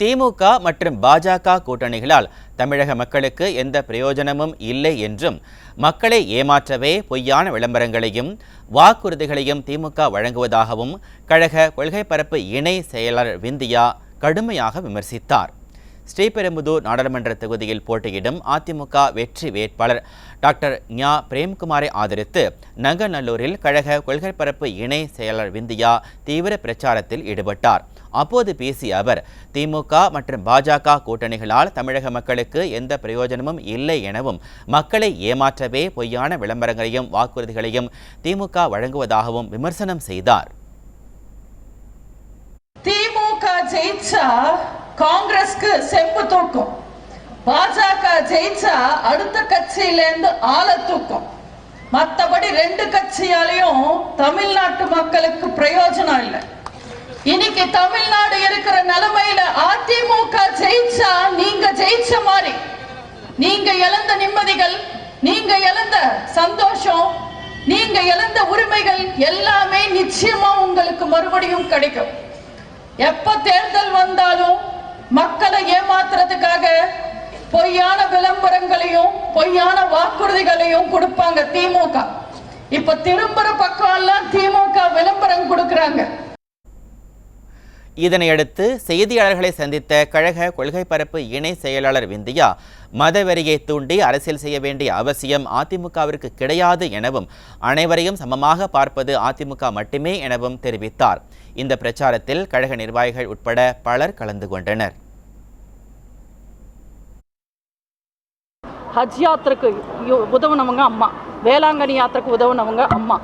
திமுக மற்றும் பாஜக கூட்டணிகளால் தமிழக மக்களுக்கு எந்த பிரயோஜனமும் இல்லை என்றும் மக்களை ஏமாற்றவே பொய்யான விளம்பரங்களையும் வாக்குறுதிகளையும் திமுக வழங்குவதாகவும் கழக கொள்கை பரப்பு இணை செயலாளர் விந்தியா கடுமையாக விமர்சித்தார். ஸ்ரீபெரும்புதூர் நாடாளுமன்ற தொகுதியில் போட்டியிடும் அதிமுக வெற்றி வேட்பாளர் டாக்டர் ஞா. பிரேம்குமாரை ஆதரித்து நங்கநல்லூரில் கழக கொள்கை பரப்பு இணை செயலாளர் விந்தியா தீவிர பிரச்சாரத்தில் ஈடுபட்டார். அப்போது பேசிய அவர் திமுக மற்றும் பாஜக கூட்டணிகளால் தமிழக மக்களுக்கு எந்த பிரயோஜனமும் இல்லை எனவும் மக்களை ஏமாற்றவே பொய்யான விளம்பரங்களையும் வாக்குறுதிகளையும் திமுக வழங்குவதாகவும் விமர்சனம் செய்தார். திமுக ஜெயிச்சா காங்கிரஸ்க்கு செம்பு தூக்கும். பாஜக ஜெயிச்சா அடுத்த கட்சியில இருந்து ஆள தூக்கும். மத்தபடி ரெண்டு கட்சியாலையும் தமிழ்நாட்டு மக்களுக்கு பிரயோஜனம் இல்லை. இன்னைக்கு தமிழ்நாடு இருக்கிற நிலைமையில அதிமுக ஜெயிச்சா நீங்க ஜெயிச்ச மாதிரி. நீங்க இழந்த நிம்மதிகள் நீங்க இழந்த சந்தோஷம் நீங்க இழந்த உரிமைகள் எல்லாமே நிச்சயமா உங்களுக்கு மறுபடியும் கிடைக்கும். எப்ப தேர்தல் வந்தாலும் மக்களை ஏமாத்துறதுக்காக பொய்யான விளம்பரங்களையும் பொய்யான வாக்குறுதிகளையும் கொடுப்பாங்க திமுக. இப்ப திரும்புற பக்கம் எல்லாம் திமுக விளம்பரம் இதனையடுத்து செய்தியாளர்களை சந்தித்த கழக கொள்கை பரப்பு இணை செயலாளர் விந்தியா மதவெறியை தூண்டி அரசியல் செய்ய வேண்டிய அவசியம் அதிமுகவிற்கு கிடையாது எனவும் அனைவரையும் சமமாக பார்ப்பது அதிமுக மட்டுமே எனவும் தெரிவித்தார். இந்த பிரச்சாரத்தில் கழக நிர்வாகிகள் உட்பட பலர் கலந்து கொண்டனர். ஹஜ் யாத்திரைக்கு உதவுனவங்க அம்மா. வேளாங்கண்ணி யாத்திரைக்கு உதவுனவங்க அம்மா.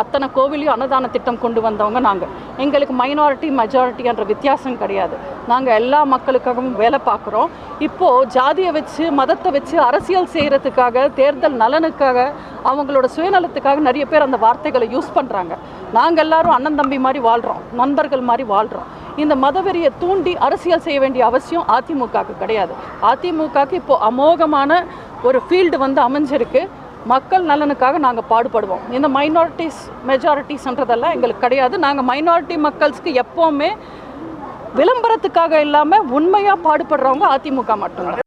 அத்தனை கோவிலையும் அன்னதான திட்டம் கொண்டு வந்தவங்க நாங்கள் எங்களுக்கு மைனாரிட்டி மெஜாரிட்டி என்ற வித்தியாசம் கிடையாது. நாங்கள் எல்லா மக்களுக்காகவும் வேலை பார்க்குறோம். இப்போது ஜாதியை வச்சு மதத்தை வச்சு அரசியல் செய்கிறதுக்காக தேர்தல் நலனுக்காக அவங்களோட சுயநலத்துக்காக நிறைய பேர் அந்த வார்த்தைகளை யூஸ் பண்ணுறாங்க நாங்கள் எல்லாரும் அண்ணன் தம்பி மாதிரி வாழ்கிறோம் நண்பர்கள் மாதிரி வாழ்கிறோம் இந்த மதவெறியை தூண்டி அரசியல் செய்ய வேண்டிய அவசியம் அதிமுகவுக்கு கிடையாது. அதிமுகவுக்கு இப்போ அமோகமான ஒரு ஃபீல்டு வந்து அமைஞ்சிருக்கு. மக்கள் நலனுக்காக நாங்கள் பாடுபடுவோம். இந்த மைனாரிட்டிஸ் மெஜாரிட்டிஸ்ன்றதெல்லாம் எங்களுக்கு கிடையாது. நாங்கள் மைனாரிட்டி மக்கள்ஸ்க்கு எப்போவுமே விளம்பரத்துக்காக இல்லாமல் உண்மையாக பாடுபடுறவங்க அதிமுக மட்டும்தான்.